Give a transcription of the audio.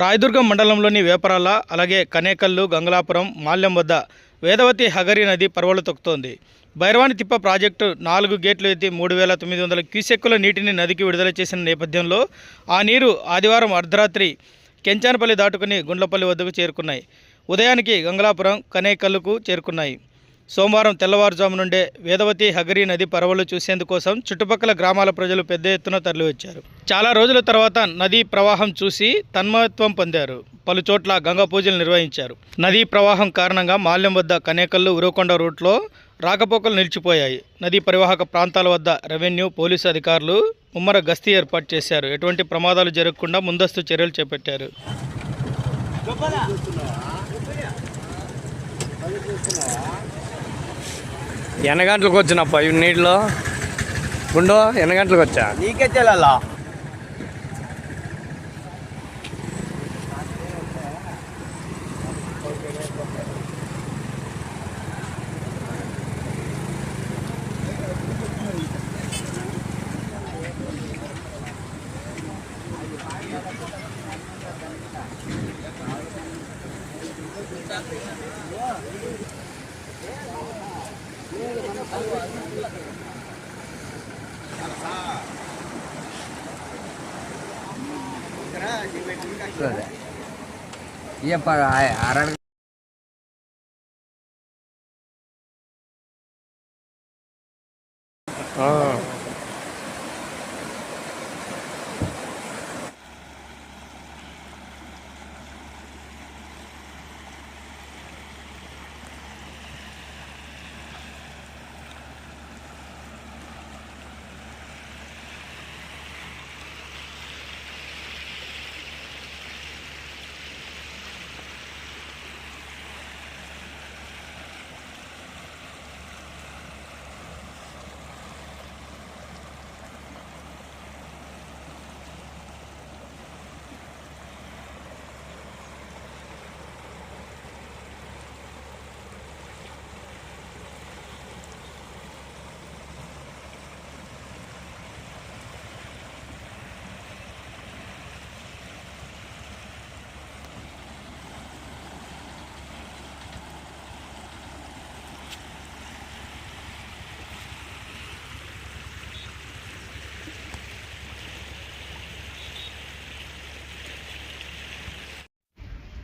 రాయదుర్గం మండలంలోని వేపరాల అలాగే కనేకల్లు గంగలాపురం మాల్యం వద్ద వేదవతి హగరి నది పరవలు తొక్కుతోంది. భైరవాని తిప్ప ప్రాజెక్టు నాలుగు గేట్లు ఎత్తి మూడు వేల తొమ్మిది వందల క్యూసెక్కుల నీటిని నదికి విడుదల చేసిన నేపథ్యంలో ఆ నీరు ఆదివారం అర్ధరాత్రి కెంచానపల్లి దాటుకుని గుండ్లపల్లి వద్దకు చేరుకున్నాయి. ఉదయానికి గంగలాపురం కనేకల్లుకు చేరుకున్నాయి. సోమవారం తెల్లవారుజాము నుండే వేదవతి హగరి నది పరవలు చూసేందుకోసం చుట్టుపక్కల గ్రామాల ప్రజలు పెద్ద ఎత్తున తరలివచ్చారు. చాలా రోజుల తర్వాత నదీ ప్రవాహం చూసి తన్మయత్వం పొందారు. పలు చోట్ల గంగా పూజలు నిర్వహించారు. నదీ ప్రవాహం కారణంగా మాల్యం వద్ద కనేకల్లు ఉరవకొండ రూట్లో రాకపోకలు నిలిచిపోయాయి. నదీ పరివాహక ప్రాంతాల వద్ద రెవెన్యూ పోలీసు అధికారులు ముమ్మర గస్తీ ఏర్పాటు చేశారు. ఎటువంటి ప్రమాదాలు జరగకుండా ముందస్తు చర్యలు చేపట్టారు. ఎన్ని గంటలకు వచ్చిన పై నీటిలో గుండో ఎన్ని గంటలకు వచ్చా నీకే తెలాలా Yeah. ஏப்பா அரை ஆ.